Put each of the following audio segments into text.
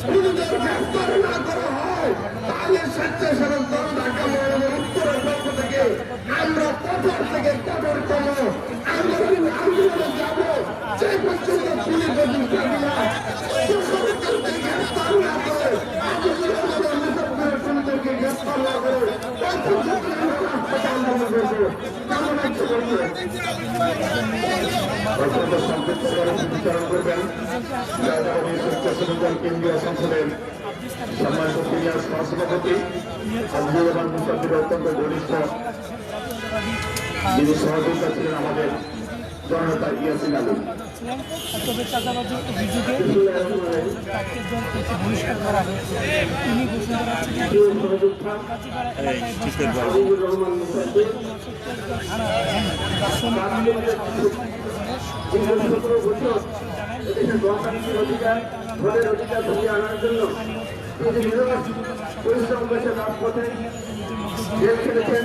খুনিদের গ্রেফতার না করা হয় তাহলে স্বেচ্ছাসেবক দল আমরা থেকে কঠোরতম আন্দোলন আন্দোলনে যাব যে পর্যন্ত পুলিশ অধিকারীরা সরকারকে গ্রেফতার না করে আন্দোলনের মুসলমানের খুনিদেরকে গ্রেফতার না করে ওই পর্যন্ত আমরা রাজপথে আন্দোলন করব কেমন হচ্ছে বলতে অত্যন্ত সংক্ষিপ্ত করে বিচারণ করবেন জাতীয় স্বেচ্ছাসেবক দল কেন্দ্রীয় সংসদের সম্মানিত সিনিয়র সহসভাপতি আব্দুর মুসাফির অত্যন্ত ঘনিষ্ঠ যিনি সহযোগিতা ছিলেন আমাদের জনতা ইয়াসিন আলী তবে চাঁদাবাজির অভিযোগে তাকে দল থেকে বহিষ্কার করা হয়েছে তিনি ঘোষণা করেছেন পরিশ্রম করেছেন রাজপথে জেল খেলেছেন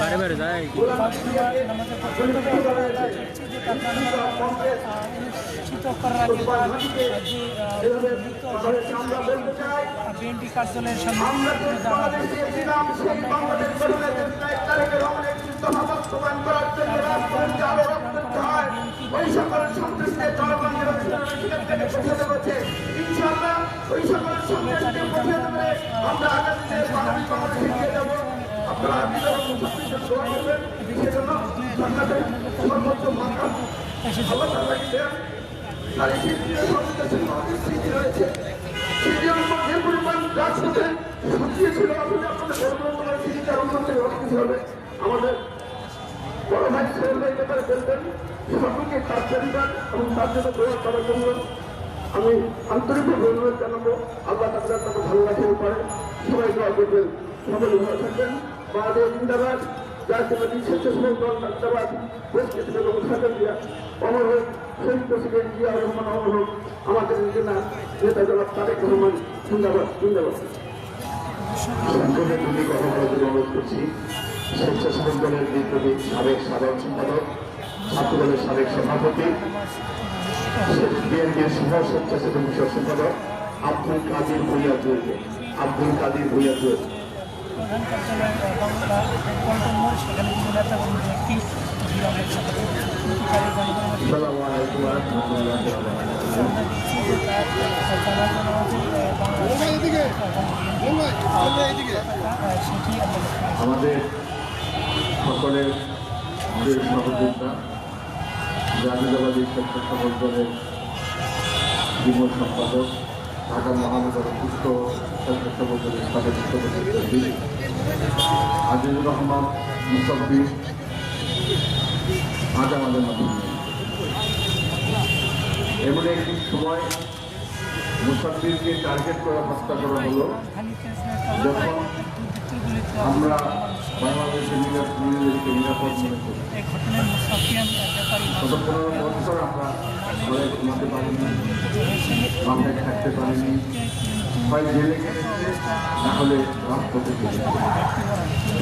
বারে বারে যায় করার আগে বিএনপি কার্যালয়ের সামনে যাওয়া হয় সকল সকল স্মৃতি আমার যে কিছু আমাদের বড় ভাই সোহেল ভাই ব্যাপারে বলবেন তার জন্য দোয়া করার জন্য আমি আন্তরিকভাবে অনুরোধ জানাব। আল্লাহ তাদের তাকে ভালো রাখেন পারে। সবাই দোয়া করবেন। সবাই ভালো থাকবেন। বাদে জিন্দাবাদ। জাতীয়বাদী স্বেচ্ছাসেবক দল জিন্দাবাদ পরিস্থিতি মুসাফের দিয়া অমর হোক। শহীদ প্রেসিডেন্ট জিয়া রহমান অমর আমাদের নিজেরা নেতা জনাব তারেক রহমান জিন্দাবাদ জিন্দাবাদ। সংসদে দুটি কথা বলার অনুরোধ করছি স্বেচ্ছাসেবক দলের বিপ্লবী সাবেক সাধারণ সম্পাদক ছাত্র দলের সাবেক সভাপতি বিএনপির সহ স্বেচ্ছাসেবক বিষয় সম্পাদক আব্দুল কাদির ভুইয়া জুয়েলকে আব্দুল কাদির ভুইয়া জুয়েল প্রধান কার্যালয় সেখানে জানার বাংলাদেশ সেটি আমরা আমাদের সকলের যে সহযোগিতা, জাতীয়তাবাদী স্বেচ্ছাসেবক দলের যুব সম্পাদক, ঢাকা মহানগর উচ্চ স্বেচ্ছাসেবক দলের সাবেক আজিজুর রহমান মুসব্বির আজ আমাদের মধ্যে। এমন একটি সময় মুসাফিরকে টার্গেট করে, হত্যা করা হলো, যখন আমরা বাংলাদেশের নিরাপদকে নিরাপদ মনে করি গত পনেরো বছর আমরা ঘুমাতে পারিনি মাথায় থাকতে পারিনি, হয় জেলে কেটেছে না হলে রাজপথে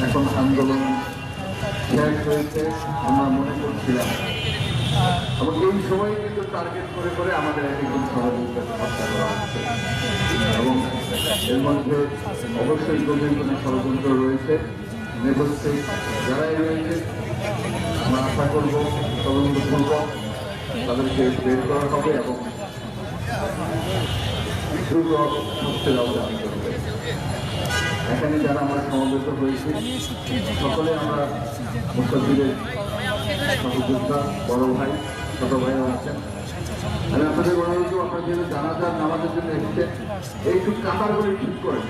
এখন আন্দোলন শেষ হয়েছে আমরা মনে করছিলাম এবং এই সময় কিন্তু টার্গেট করে করে আমাদের একজন সহযোগিতা হত্যা করা হচ্ছে এবং এর মধ্যে অবশ্যই গভীর কোনো ষড়যন্ত্র রয়েছে নেগোসিয়েট যারাই রয়েছে আমরা আশা করব তদন্ত করব তাদেরকে বের করা হবে এবং দ্রুত আওতায় আনতে হবে এখানে যারা আমরা সমবেত হয়েছি, সকলে আমরা মুসলিমের সহযোদ্ধা, বড় ভাই, ছোট ভাইও আছেন আমি আপনাদের অনুরোধ করব আপনার যেহেতু জানাজার নামাজের জন্য এসেছেন এইটু কাতারগুলো ঠিক করে।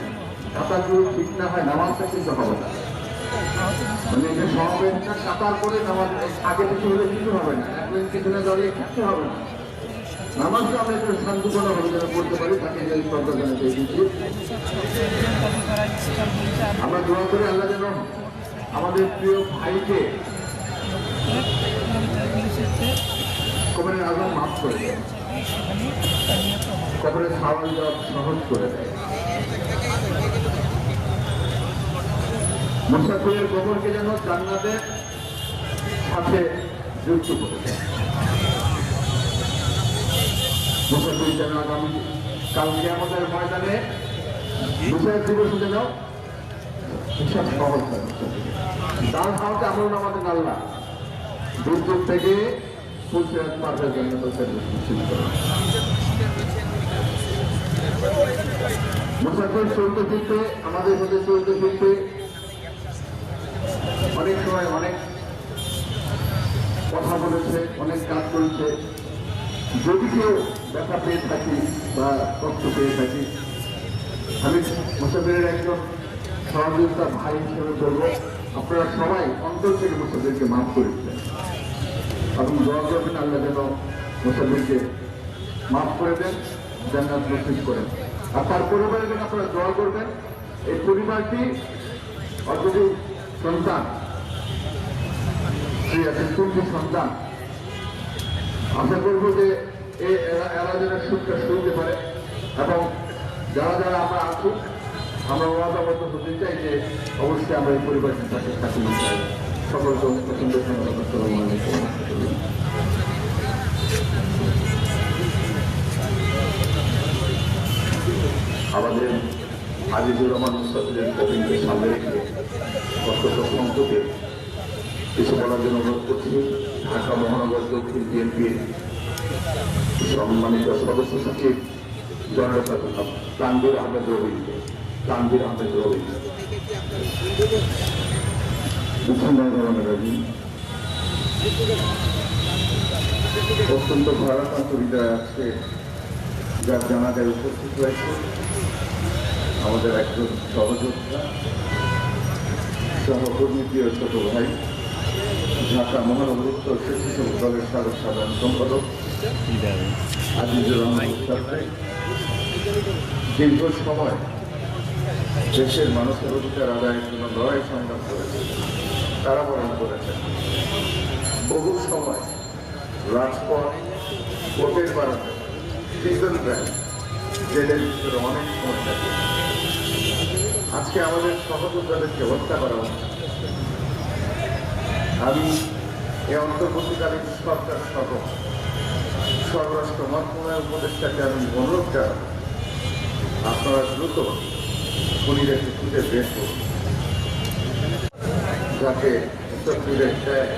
কাতারগুলো ঠিক না হয়, নামাজটা কিন্তু হবে না। মানে এটা সমাবেশটা কাতার করে নামাজ, আগে কিছু হলে কিছু হবে না। এক মিনিট পিছনে দাঁড়িয়ে কিছু হবে না। নামাজটা আমরা একটু শান্তিপূর্ণ ভাবে যেন করতে পারি, তাকে যে শ্রদ্ধা জানাতে দিচ্ছি আমরা দোয়া করি আল্লাহ যেন আমাদের প্রিয় ভাইকে কবরের আজম মাফ করে দেয়, কবরের সাওয়াল জবাব সহজ করে দেয়। মুসাফিরের কবরকে যেন জান্নাতের সাথে যুক্ত করে দেয়। মুসাফির যেন আমাদের ময়দানে মুসাফির দিবস যেন হিসাব সহজ হয় আমল আমাদের আল্লাহ। দূর দূর থেকে ফুলসিরাত পাঠের জন্য মুসাফির চলতে ফিরতে আমাদের মধ্যে চলতে ফিরতে অনেক সময় অনেক কথা বলেছে, অনেক কাজ করেছে। যদি কেউ দেখা পেয়ে থাকি বা তথ্য পেয়ে থাকি, আমি মুসাফিরের একজন সহযোগিতা ভাই হিসেবে বলব, আপনারা সবাই অন্তর থেকে মুসাফিরকে মাফ করেছেন এবং দোয়া করবেন আল্লাহ যেন মুসাফিরকে মাফ করে দেন, জান্নাত নসিব করেন। আর তার পরিবারের জন্য আপনারা দোয়া করবেন, এই পরিবারটি অতটি সন্তান আছে তিনটি সন্তান। আশা করব যে এরা- যেন সুখটা শুনতে পারে এবং যারা যারা আমরা আসুক আমরা ওয়াদাবদ্ধ হতে চাই যে অবশ্যই আমরা এই পরিবারটির সাথে থাকি। সকলকে পছন্দ আমাদের আজিজুর রহমান মুস্তাফিজের কবিকে সামনে রেখে অত্যন্ত সংসদে কিছু বলার জন্য অনুরোধ করছি। ঢাকা মহানগর দক্ষিণ বিএনপির সম্মানিত সদস্য সচিব তানবির আহমেদ রবি তানবির আহমেদ রবি। অত্যন্ত ভারাক্রান্ত হৃদয় আজকে যার জানাজায় উপস্থিত হয়েছে। আমাদের একজন সহযোদ্ধা, সহকর্মী প্রিয় ছোট ভাই ঢাকা মহানগর উত্তর স্বেচ্ছাসেবক দলের সাবেক সাধারণ সম্পাদক আজিজুর রহমান দীর্ঘ সময় দেশের মানুষের অধিকার আদায়ের জন্য লড়াই সংগ্রাম করেছে তারা বরণ করেছেন। বহু সময় রাজপথ ভোটের বাড়াতে জেলের ভিতরে অনেক সমস্যা আজকে আমাদের সহযোদ্ধাদেরকে হত্যা করা হচ্ছে। আমি এই অন্তর্বর্তীকালীন সরকার সহ স্বরাষ্ট্র মন্ত্রণালয়ের উপদেষ্টাকে আমি অনুরোধ জানাব, আপনারা দ্রুত একটি খুঁজে বের করুন যাতে উত্তরপুরের ত্যাগ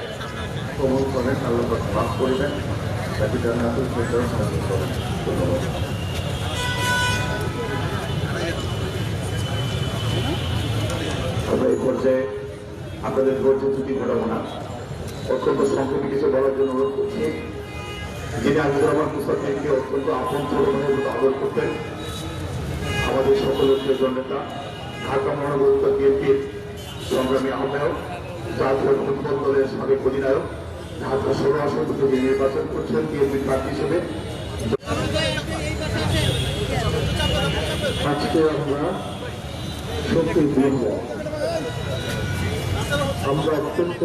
কবল করেন আল্লাহ মাফ করবেন তাকে জানাতে সেটাও সাহায্য করেন ধন্যবাদ এই পর্যায়ে আপনাদের ধৈর্য ত্রুটি ঘটাবো না, অত্যন্ত সংক্ষেপে কিছু বলার জন্য অনুরোধ করছি। যিনি আজকে আমার মুসাফিরকে অত্যন্ত আপন ছোটভাবে আদর করতেন, আমাদের সকলের প্রিয় নেতা, ঢাকা মহানগর উত্তর বিএনপির সংগ্রামী আহ্বায়ক, জাতীয় ফুটবল দলের সাবেক অধিনায়ক, ঢাকা ষোলো আসন থেকে নির্বাচন করছেন বিএনপির প্রার্থী হিসেবে। আজকে আমরা সত্যি বলব আমরা অত্যন্ত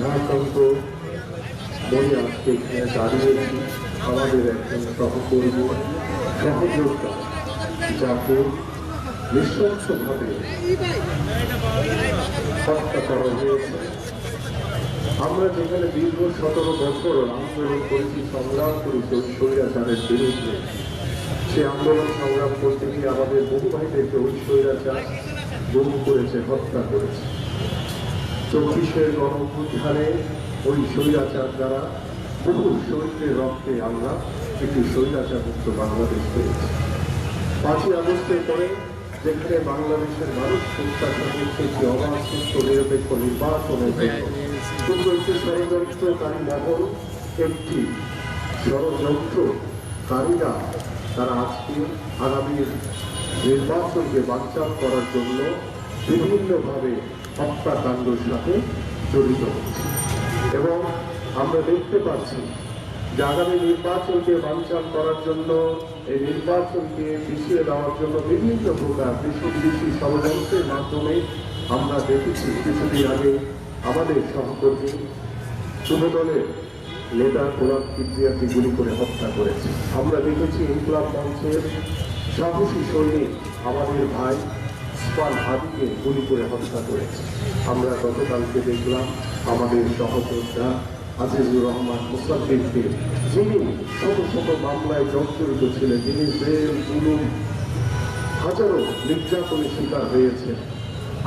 ভারাক্রান্ত মনে আজকে এখানে দাঁড়িয়েছি আমাদের একজন সহকর্মী সহযোদ্ধা জাপুর নৃশংসভাবে হত্যা করা হয়েছে। আমরা যেখানে দীর্ঘ সতেরো বছর আন্দোলন করেছি, সংগ্রাম করেছি ওই স্বৈরাচারের বিরুদ্ধে। সে আন্দোলন সংগ্রাম করতে গিয়ে আমাদের বহু ভাইদেরকে ওই স্বৈরাচার গুম করেছে, হত্যা করেছে। চব্বিশের গণপুত্থানে ওই স্বৈরাচার দ্বারা বহু শহীদের রক্তে আমরা একটি স্বৈরাচার মুক্ত বাংলাদেশ পেয়েছি। পাঁচই আগস্টের পরে যেখানে বাংলাদেশের মানুষ প্রত্যাশা করছে, একটি অবাধ সুস্থ নিরপেক্ষ নির্বাচনের জন্য। কিন্তু একটি ষড়যন্ত্রকারী মহল একটি ষড়যন্ত্রকারীরা তারা আজকে আগামী নির্বাচনকে বাঞ্চাল করার জন্য বিভিন্নভাবে হত্যাকাণ্ডের সাথে জড়িত। এবং আমরা দেখতে পাচ্ছি যে আগামী নির্বাচনকে বাঞ্চাল করার জন্য, এই নির্বাচনকে পিছিয়ে দেওয়ার জন্য বিভিন্ন প্রকার বেশি বেশি ষড়যন্ত্রের মাধ্যমে আমরা দেখেছি কিছুদিন আগে আমাদের সহকর্মী যুবদলের নেতা গোলাম কিবরিয়াকে গুলি করে হত্যা করেছে। আমরা দেখেছি ইনকলাব মঞ্চের সাহসী সৈনিক আমাদের ভাই ইসফান হাদিকে গুলি করে হত্যা করেছে। আমরা গতকালকে দেখলাম আমাদের সহযোদ্ধা আজিজুর রহমান মুসাফিরকে যিনি শত শত মামলায় জর্জরিত ছিলেন, যিনি জেল জুলুম, হাজারো নির্যাতনের শিকার হয়েছে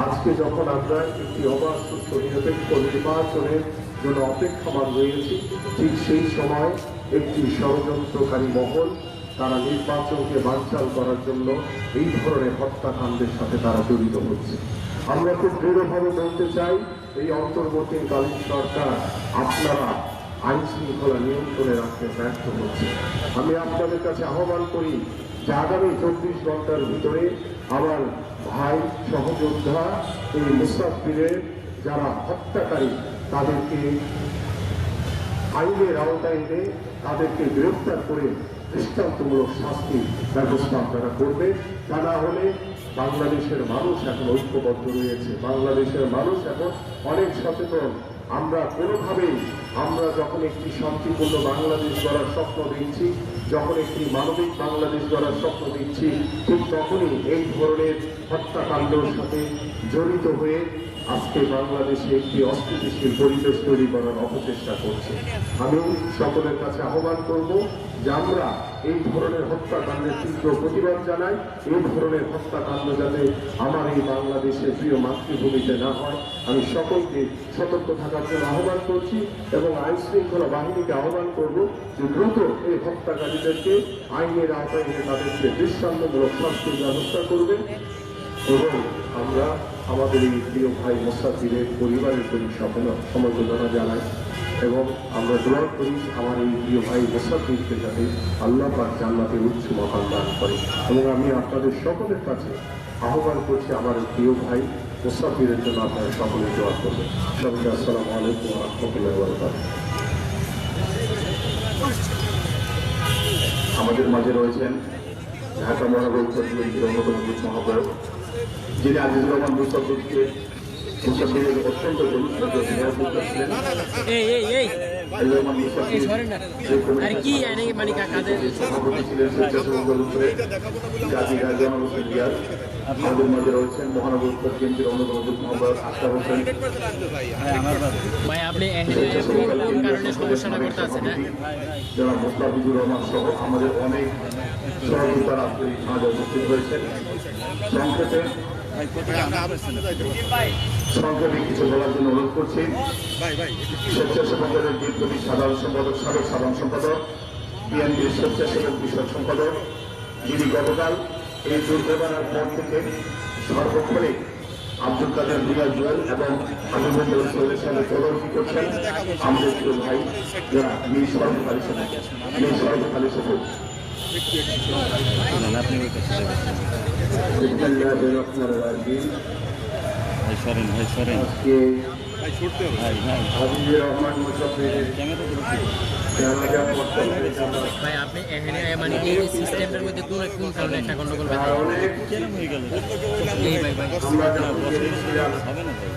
আজকে যখন আমরা একটি অবাধ, সুস্থ, নিরপেক্ষ নির্বাচনের জন্য অপেক্ষমান রয়েছি, ঠিক সেই সময় একটি ষড়যন্ত্রকারী মহল তারা নির্বাচনকে বানচাল করার জন্য এই ধরনের হত্যাকাণ্ডের সাথে তারা জড়িত হচ্ছে। আমরা খুব দৃঢ়ভাবে বলতে চাই, এই অন্তর্বর্তীকালীন সরকার আপনারা আইন শৃঙ্খলা নিয়ন্ত্রণে রাখতে ব্যর্থ হচ্ছে। আমি আপনাদের কাছে আহ্বান করি যে আগামী চব্বিশ ঘণ্টার ভিতরে আমার ভাই সহযোদ্ধা এই মুসাফিরের যারা হত্যাকারী, তাদেরকে আইনের আওতায় এনে তাদেরকে গ্রেফতার করে দৃষ্টান্তমূলক শাস্তি ব্যবস্থা আপনারা করবে তা না হলে বাংলাদেশের মানুষ এখন ঐক্যবদ্ধ রয়েছে। বাংলাদেশের মানুষ এখন অনেক সচেতন। আমরা কোনোভাবেই, আমরা যখন একটি শান্তিপূর্ণ বাংলাদেশ গড়ার স্বপ্ন দেখছি, যখন একটি মানবিক বাংলাদেশ গড়ার স্বপ্ন দেখছি, ঠিক তখনই এই ধরনের হত্যাকাণ্ডের সাথে জড়িত হয়ে আজকে বাংলাদেশে একটি অস্থিতিশীল পরিবেশ তৈরি করার অপচেষ্টা করছে। আমি সকলের কাছে আহ্বান করব যে আমরা এই ধরনের হত্যাকাণ্ডের তীব্র প্রতিবাদ জানাই, এই ধরনের হত্যাকাণ্ড যাতে আমার এই বাংলাদেশের প্রিয় মাতৃভূমিতে না হয়। আমি সকলকে সতর্ক থাকার জন্য আহ্বান করছি এবং আইন শৃঙ্খলা বাহিনীকে আহ্বান করব যে দ্রুত এই হত্যাকারীদেরকে আইনের আওতায় এনে তাদেরকে দৃষ্টান্তমূলক শাস্তির ব্যবস্থা করবে এবং আমরা আমাদের এই প্রিয় ভাই মোস্তাফিরের পরিবারের প্রতি সমবেদনা জানাই এবং আমরা দোয়া করি আমার এই প্রিয় ভাই মোস্তাফিরকে যাতে আল্লাহ পাক জান্নাতে উচ্চ মহান দান করে। এবং আমি আপনাদের সকলের কাছে আহ্বান করছি আমার প্রিয় ভাই মোস্তাফিরের জন্য আপনারা সকলে দোয়া করবেন। সবাইকে আসসালামু আলাইকুম রহমতুল্লাহ বরকাত আমাদের মাঝে রয়েছেন ঢাকা মহানগর উত্তর বিএনপির অন্যতম মহাপৌর যিনি আজিজুর রহমান মুসাফিরের অত্যন্ত এই এই এই আরে কি মানে কাদের সভাপতি ছিলেন স্বেচ্ছাসেবক দল উপরে গাজী গাজী হোসেন রিয়াজ আমাদের মাঝে রয়েছেন মহানগর উত্তর বিএনপির অন্যতম যুগ মহাপৌর হোসেন ভাই আপনি কোন কারণে সমস্যাটা করতে আছেন হ্যাঁ অনেক সহযোগিতার সংক্ষেপে সংক্ষেপে কিছু বলার জন্য অনুরোধ করছি। স্বেচ্ছাসেবক দলের বিপ্লবী সাধারণ সম্পাদক সাবেক সাধারণ সম্পাদক বিএনপির স্বেচ্ছাসেবক বিষয়ক সম্পাদক যিনি গতকাল এই দুর্ঘটনার পর থেকে সর্বক্ষণে আব্দুল কাদের বিরাজ জুয়েল এবং হাবিবুল রসুলের সঙ্গে তদারকি করছেন। আমাদের ভাই যারা মীর সরফ আলী সাহেব মীর সরফ আলী ভাই ভাই ভাই ভাই। ভাই আপনি এখানে মানে এই মধ্যে কোন কোন কারণে একটা গন্ডগোল ভাই অনেক হয়ে গেল? এই ভাই ভাই। হবে না ভাই।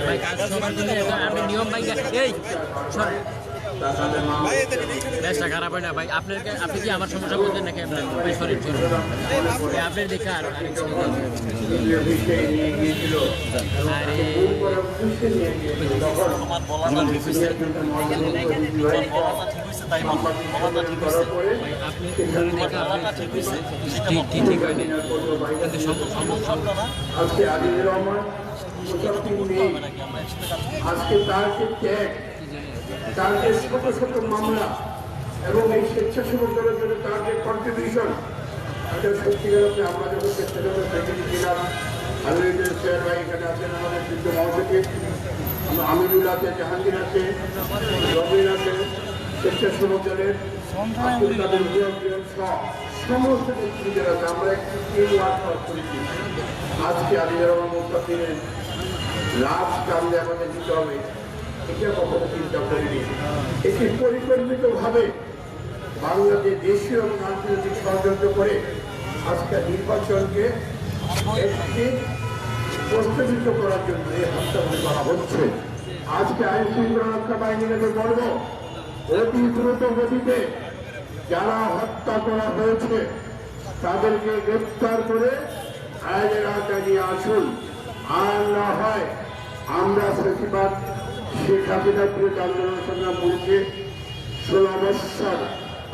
ভাই। কাজ সবার জন্য আপনি নিয়ম ভাই এই দেশটা খারাপ হয় না ভাই আপনার আপনি কি আমার সমস্যা নাকি আপনার আপনার দেখে আর আপনি ঠিক হয়নি। কিন্তু সম্ভব আজকে আজিজুর রহমান আজকে তার যে তার ছোট ছোট মামলা এবং এই স্বেচ্ছাসেবক দলের জন্য তার যে কন্ট্রিবিউশন এটা সত্যিকার অর্থে আমরা যখন স্বেচ্ছাসেবক দেখেছি ছিলাম আলমিনের চেয়ার ভাই এখানে আছেন, আমাদের বৃদ্ধ মহাসচিব আমরা আমিরুল আছে, জাহাঙ্গীর আছে, রবিন আছে, স্বেচ্ছাসেবক দলের কাদের সমস্ত নেতৃত্বের আছে। আমরা একটি টিম ওয়ার্ক করেছি। আজকে আলিজার রহমান মুস্তাফিরের লাভ কামলে আমাদের দিতে হবে। এটা কখনো চিন্তা করিনি। এটি পরিকল্পিতভাবে বাংলাদেশ দেশীয় এবং আন্তর্জাতিক ষড়যন্ত্র করে আজকে নির্বাচনকে একটি প্রস্তাবিত করার জন্য এই হত্যাগুলি করা হচ্ছে। আজকে আইন শৃঙ্খলা রক্ষা বাহিনীকে বলব অতি দ্রুত গতিতে যারা হত্যা করা হয়েছে, তাদেরকে গ্রেপ্তার করে আইনের আওতায় নিয়ে আসুন। আর না হয় আমরা প্রতিবাদ শেখ হাসিনার বিরুদ্ধে আন্দোলন সংগ্রাম করেছি। ষোলো বৎসর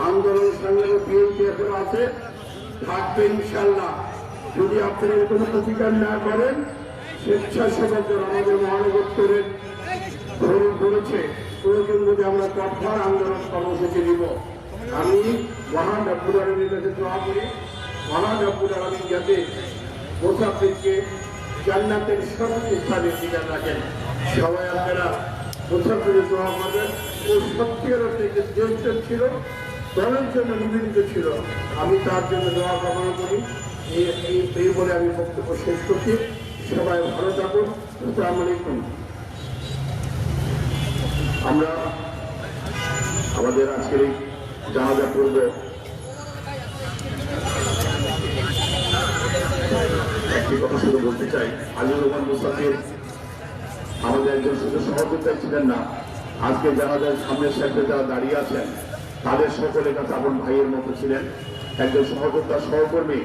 আন্দোলন সংগ্রামে বিএনপি এখন আছে। থাকবে ইনশাল্লাহ যদি আপনারা কোনো প্রতিকার না করেন স্বেচ্ছাসেবকদের আমাদের মহানগরের ধরে বলেছে প্রয়োজন যদি আমরা কঠোর আন্দোলন কর্মসূচি দিব আমি মহান আলমীর কাছে দোয়া করি। মহান আব্বুল আলমী যাতে মুসাফিরকে জান্নাতের সর্বোচ্চ স্থানে রাখেন। সবাই আপনারা করবেন ও ছিল, দলের জন্য নিবেদিত ছিল। আমি তার জন্য দোয়া কামনা করি। এই বলে আমি বক্তব্য শেষ করছি। সবাই ভালো থাকুন আলাইকুম আমরা আমাদের আজকের এই জানাজা পূর্ব একটি কথা শুধু বলতে চাই। আলী রহমান মুসাফির আমাদের একজন শুধু সহযোগিতা ছিলেন না। আজকে জানাজার সামনের সাথে যারা দাঁড়িয়ে আছেন, তাদের সকলের কাছে আপন ভাইয়ের মতো ছিলেন। একজন সহযোদ্ধা সহকর্মী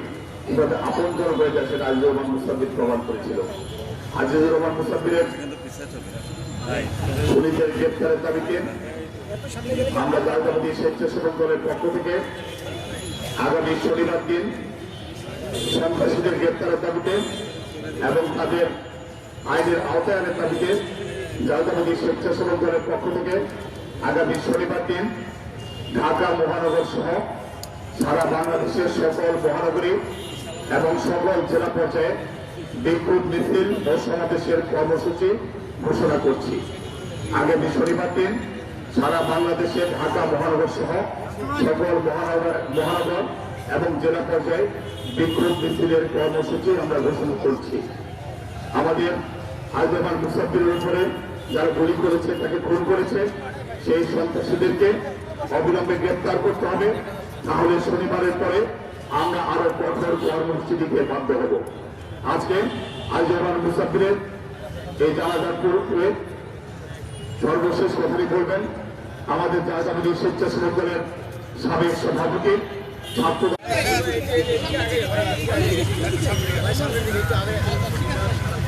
কীভাবে আপন জন হয়ে যায় সেটা আজিজুর রহমান মুসাফির প্রমাণ করেছিল। আজিজুর রহমান মুসাফিরের পুলিশের গ্রেপ্তারের দাবিতে আমরা জাতীয় স্বেচ্ছাসেবক দলের পক্ষ থেকে আগামী শনিবার দিন সন্ত্রাসীদের গ্রেপ্তারের দাবিতে এবং তাদের আইনের আওতায় আনার দাবিতে জাতীয় স্বেচ্ছাসেবক দলের পক্ষ থেকে আগামী শনিবার দিন ঢাকা মহানগর সহ সারা বাংলাদেশের সকল মহানগরী এবং সকল জেলা পর্যায়ে বিক্ষোভ মিছিল ও সমাবেশের কর্মসূচি ঘোষণা করছি। আগামী শনিবার দিন সারা বাংলাদেশে ঢাকা মহানগর সহ সকল মহানগর মহানগর এবং জেলা পর্যায়ে বিক্ষোভ মিছিলের কর্মসূচি আমরা ঘোষণা করছি। আমাদের আইজামান মুসাফিরের উপরে যারা গুলি করেছে, তাকে খুন করেছে, সেই সন্ত্রাসীদেরকে অবিলম্বে গ্রেপ্তার করতে হবে। তাহলে শনিবারের পরে আমরা আরও কঠোর কর্মসূচি দিতে বাধ্য হব আজকে আইজামান মুসাফিরের এই জানাজার পূর্বে সর্বশেষ কথাটি বলবেন, আমাদের জাতীয় স্বেচ্ছাসেবক দলের সাবেক সভাপতি, ছাত্র বিসমিল্লাহির রহমানির রহিম। আজকে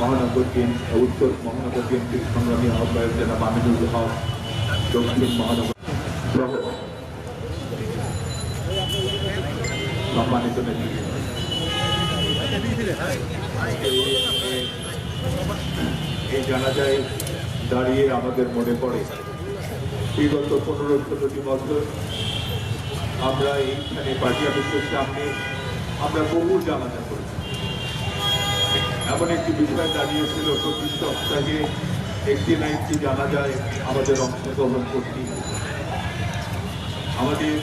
মহানগর কেন্দ্র, উত্তর মহানগর কেন্দ্রের সংগ্রামী আহ্বায়ক জনাব আমিনুল হক, দক্ষিণ মহানগর সম্মানিত এই জানাজায় দাঁড়িয়ে আমাদের মনে পড়ে বিগত পনেরো ষোলোটি বছর আমরা এইখানে পার্টি অফিসের সামনে আমরা বহু জানাজা করেছি। এমন একটি বিষয় দাঁড়িয়েছিল প্রতি সপ্তাহে একটি না একটি জানাজায় আমাদের অংশগ্রহণ করতে। আমাদের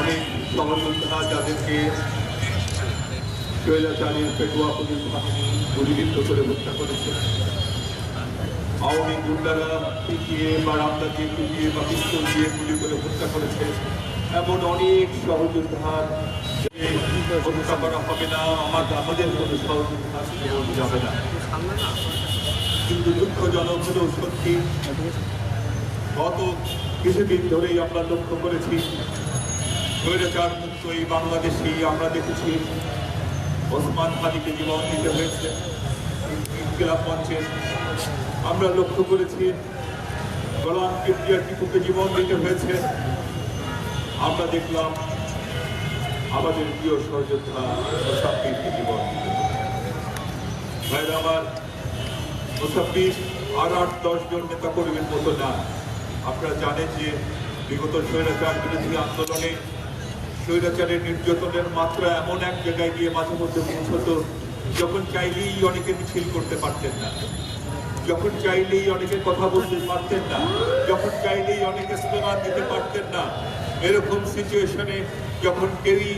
অনেক সহযোদ্ধা যাদেরকে শৈলাচারীর পেটুয়া পুলিশ বাহিনী গুলিবিদ্ধ করে হত্যা করেছে। আওয়ামী গুন্ডারা পিটিয়ে বা রামদা দিয়ে পিটিয়ে বা পিস্তল দিয়ে গুলি করে হত্যা করেছে। এমন অনেক সহযোদ্ধার হবে না আমার আমাদের কোনো না কিন্তু দুঃখজনক হলেও সত্যি গত কিছুদিন ধরেই আমরা লক্ষ্য করেছি স্বৈরাচার মুক্ত এই বাংলাদেশেই আমরা দেখেছি ওসমান হাদিকে জীবন দিতে হয়েছে ইনকিলাব মঞ্চের আমরা লক্ষ্য করেছি গোলাম কিবরিয়া টিপুকে জীবন দিতে হয়েছে আমরা দেখলাম আমাদের প্রিয় সহযোদ্ধা মোসাফিরকে জীবন। ভাইরা আমার মোসাফির আর আট, দশ জন নেতা কর্মীর মতো না। আপনারা জানেন যে বিগত স্বৈরাচার বিরোধী আন্দোলনে স্বৈরাচারের নির্যাতনের মাত্রা এমন এক জায়গায় গিয়ে মাঝে মধ্যে পৌঁছতো, যখন চাইলেই অনেকে মিছিল করতে পারতেন না। যখন চাইলেই অনেকে কথা বলতে পারতেন না। যখন চাইলেই অনেকে স্লোগান দিতে পারতেন না। এরকম সিচুয়েশনে যখন কেউই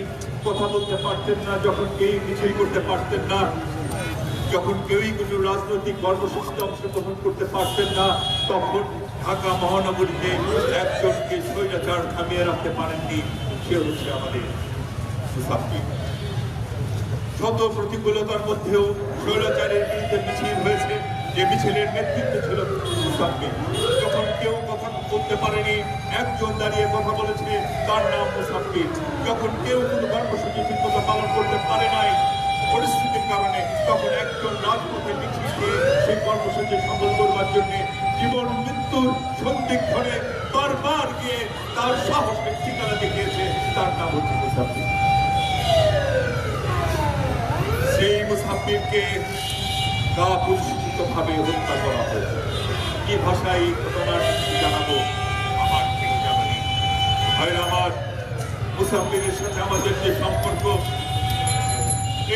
কথা বলতে পারতেন না, যখন কেউই মিছিল করতে পারতেন না, যখন কেউই কোনো রাজনৈতিক কর্মসূচিতে অংশগ্রহণ করতে পারতেন না, তখন ঢাকা মহানগরীতে একজনকে স্বৈরাচার থামিয়ে রাখতে পারেননি, সে হচ্ছে আমাদের শত প্রতিকূলতার মধ্যেও স্বৈরাচারের বিরুদ্ধে মিছিল হয়েছে। যে মিছিলের নেতৃত্ব ছিল মুসাফির যখন কেউ কথা বলতে পারেনি, একজন দাঁড়িয়ে কথা বলেছে, তার নাম মুসাফির। যখন কেউ কোনো কর্মসূচি ঠিকমতো পালন করতে পারে নাই পরিস্থিতির কারণে, তখন একজন রাজপথে মিছিল দিয়ে সেই কর্মসূচি সফল করবার জন্য জীবন, মৃত্যুর সন্দিক্ষণে বারবার গিয়ে তার সাহসের ঠিকানা দেখিয়েছে। তার নাম হচ্ছে মুসাফির। সেই মুসাফিরকে গা পুরস্কৃত ভাবে হত্যা করা হয়েছে। কি ভাষায় এই ঘটনার জানাব? আমার ঠিক জানা নেই। আমার মুসাফিরের সাথে আমাদের যে সম্পর্ক,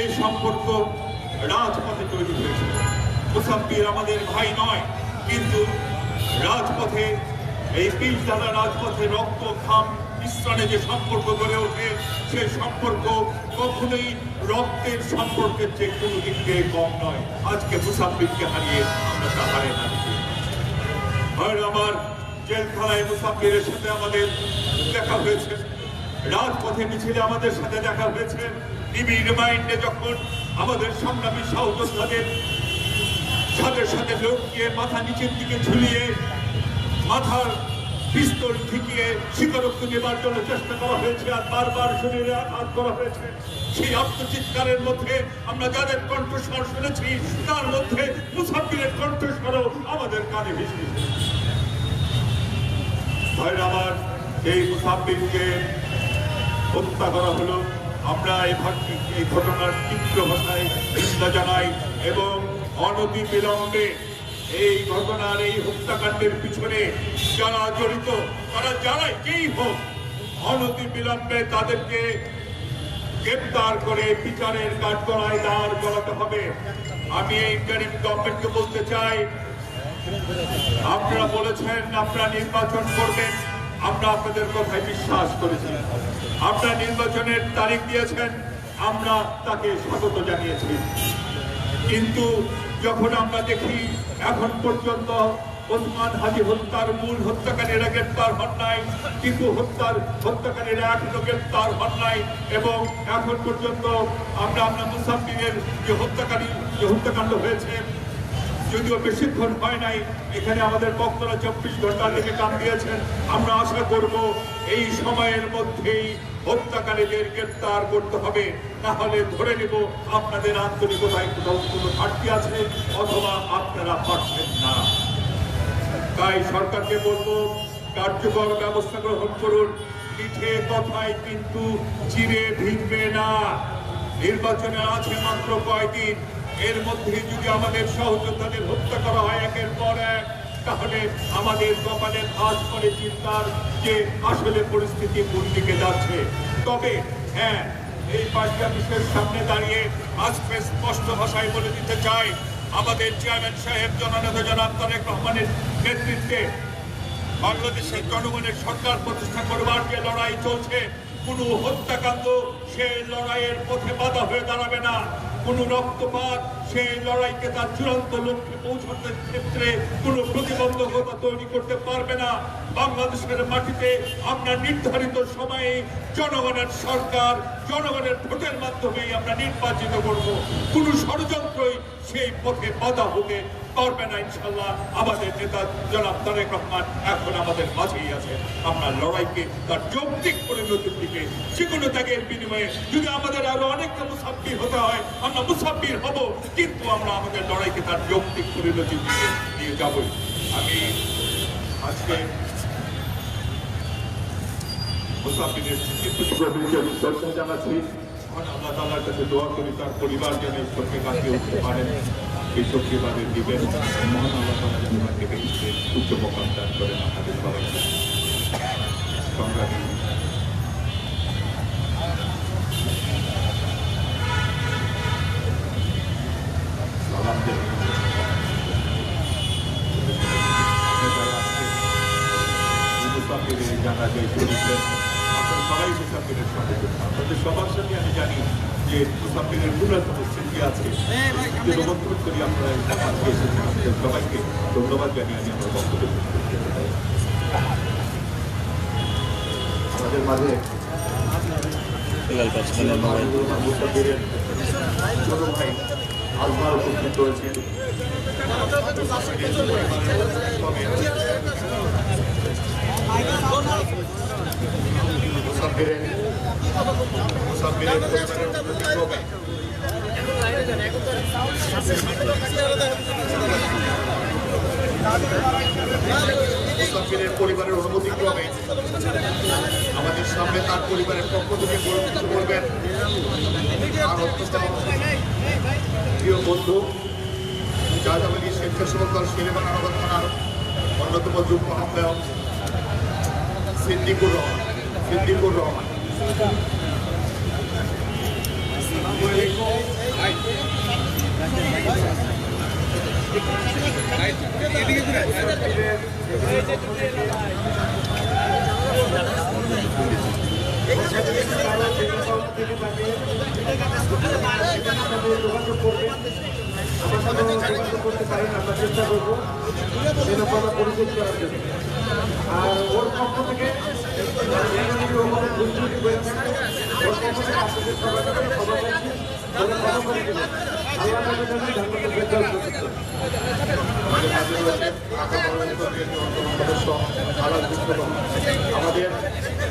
এই সম্পর্ক রাজপথে তৈরি হয়েছে। মুসাফির আমাদের ভাই নয়, কিন্তু রাজপথে, এই পিচদানা রাজপথে রক্ত, খাম, মিশ্রণে যে সম্পর্ক গড়ে ওঠে সেই সম্পর্ক কখনোই রক্তের সম্পর্কের চেয়ে কোনো দিক থেকে কম নয়। আজকে মুসাফিরকে হারিয়ে আমরা তা হারে আর আমার জেলখানায় মুসাফিরের সাথে আমাদের দেখা হয়েছে। রাজপথে মিছিলে আমাদের সাথে দেখা হয়েছে। নিবিড় মাইন্ডে যখন আমাদের সংগ্রামী সহযোদ্ধাদের সাথে সাথে গিয়ে মাথা নিচের দিকে ঝুলিয়ে মাথার পিস্তল ঠেকিয়ে স্বীকারোক্তি নেবার জন্য চেষ্টা করা হয়েছে আর বারবার শরীরে আঘাত করা হয়েছে সেই আত্মচিৎকারের মধ্যে আমরা যাদের কণ্ঠস্বর শুনেছি, তার মধ্যে মুসাফিরের কণ্ঠস্বরও আমাদের কানে ভেসে। ভাইরা আমার, এই মুসাফিরকে হত্যা করা হলো আমরা এই ঘটনার তীব্র ভাষায় নিন্দা জানাই এবং অনতি বিলম্বে এই ঘটনার এই হত্যাকাণ্ডের পিছনে যারা জড়িত, তারা যারাই যেই হোক অনতি বিলম্বে তাদেরকে গ্রেপ্তার করে বিচারের কাঠগড়ায় দাঁড় করাতে হবে। আমি এই ইন্টারিম গভর্নমেন্টকে বলতে চাই, আপনারা বলেছেন আপনারা নির্বাচন করবেন, আমরা আপনাদের কথায় বিশ্বাস করেছি। আপনারা নির্বাচনের তারিখ দিয়েছেন, আমরা তাকে স্বাগত জানিয়েছি। কিন্তু যখন আমরা দেখি এখন পর্যন্ত ওসমান হাজি হত্যার মূল হত্যাকারীরা গ্রেপ্তার হন নাই, টিপু হত্যার হত্যাকারীরা এখনও গ্রেপ্তার হন নাই, এবং এখন পর্যন্ত আমরা আমরা মুসাফিরের যে হত্যাকারী, যে হত্যাকাণ্ড হয়েছে, যদিও বেশিক্ষণ হয় নাই, এখানে আমাদের বক্তরা চব্বিশ ঘণ্টা থেকে কাম দিয়েছেন। আমরা আশা করব এই সময়ের মধ্যেই হত্যাকারীদের গ্রেপ্তার করতে হবে তাহলে ধরে নেব আপনাদের আন্তরিকতায় কোথাও কোনো ঘাটতি আছে, অথবা আপনারা পারছেন না। তাই সরকারকে বলব, কার্যকর ব্যবস্থা গ্রহণ করুন। পিঠে কথায় কিন্তু চিরে ভিড়বে না। নির্বাচনে আছে মাত্র কয়দিন। এর মধ্যে যদি আমাদের সহযোদ্ধাদের হত্যা করা হয় একের পর এক, তাহলে আমাদের কপালে ভাঁজ করে চিন্তার যে আসলে পরিস্থিতি কোন দিকে যাচ্ছে। তবে হ্যাঁ এই পার্টি অফিসের সামনে দাঁড়িয়ে আজকে স্পষ্ট ভাষায় বলে দিতে চাই আমাদের চেয়ারম্যান সাহেব জননেতা জনাব তারেক রহমানের নেতৃত্বে বাংলাদেশের জনগণের সরকার প্রতিষ্ঠা করবার যে লড়াই চলছে, কোনো হত্যাকাণ্ড সে লড়াইয়ের পথে বাধা হয়ে দাঁড়াবে না। কোনো রক্তপাত, সেই লড়াইকে তার চূড়ান্ত লক্ষ্যে পৌঁছানোর ক্ষেত্রে কোনো প্রতিবন্ধকতা তৈরি করতে পারবে না। বাংলাদেশের মাটিতে আমরা নির্ধারিত সময়ে জনগণের সরকার, জনগণের ভোটের মাধ্যমেই আমরা নির্বাচিত করব। কোনো ষড়যন্ত্রই সেই পথে বাধা হতে পারবে না ইনশাল্লাহ আমাদের নেতা জনাব তারেক রহমান এখন আমাদের মাঝেই আছে। আমরা লড়াইকে তার যৌক্তিক পরিণতির দিকে যে কোনো ত্যাগের বিনিময়ে যদি আমাদের আরও অনেকটা মুসাফির হতে হয়, আমরা মুসাফির হব, কিন্তু আমরা আমাদের লড়াইকে তার যৌক্তিক পরিণতির দিকে নিয়ে যাবই আমি আজকে মুসাফিরের জানাচ্ছি আল্লাহ তাআলার কাছে দোয়া করি, তার পরিবার যেন শোকে কাটিয়ে উঠতে পারেন শোককে তাদের দিবেন, মহান আল্লাহ তাআলা যেন তাকে উচ্চ মকাম দান করেন আপনাদের সবাইকে। সংগ্রামী। জানা যায় আপনারা সবাই মুসাফিরের সাথে আপনাদের সবার সাথে আমি জানি যে মুসাফিরের পুরাতন স্মৃতি আছে। যে রোবট করি আমরা এই এসেছি। আপনাদের সবাইকে ধন্যবাদ জানিয়ে আমি আমার বক্তব্য আমাদের মাঝে ভাই আজমার উপস্থিত রয়েছেন। মুসাফিরের মুসাফিরের পরিবারের অনুমতি ক্রমে আমাদের সামনে তার পরিবারের পক্ষ থেকে আর প্রিয় বন্ধু, জাহাজাবাদী স্বেচ্ছাসেবক দল শেরেবান আহ্বান থানার অন্যতম যুগ্ম আহ্বায়ক সিদ্দিকুর রহমান। সিদ্দিকুর রহমান। করতে পারেন আমরা চেষ্টা করব আর ওর পক্ষ থেকে ওর পক্ষ থেকে আপনাদের সবার কাছে আমাদের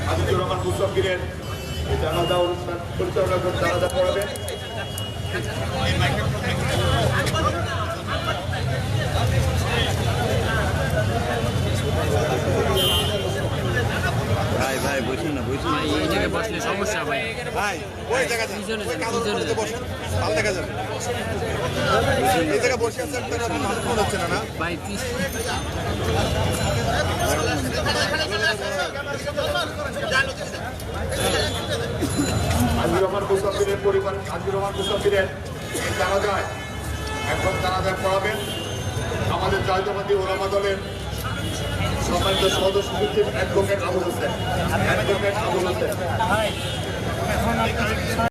আজিজুর রহমান মুসাফিরের জানাজা অনুষ্ঠান পরিচালনা করে জানাজা পড়াবেন ভাই ভাই বসুন না বসুন ভাই এই জায়গায় বসলে সমস্যা ভাই। ভাই ওই জায়গা যান পিছনে ওই যান, কাগজ ভালো দেখা যাবে। এই জায়গায় বসে আছেন তো আপনার ভালো মনে হচ্ছে না না? ভাই পিছ আজিজুর রহমান মুসাফিরের পরিবার আজিজুর রহমান মুসাফিরের এই জানাজায় এখন জানাজায় পড়াবেন। আমাদের জাতীয়বাদী ওলামা দলের সম্মানিত সদস্য সচিব অ্যাডভোকেট আবুল হোসেন। অ্যাডভোকেট আবুল হোসেন।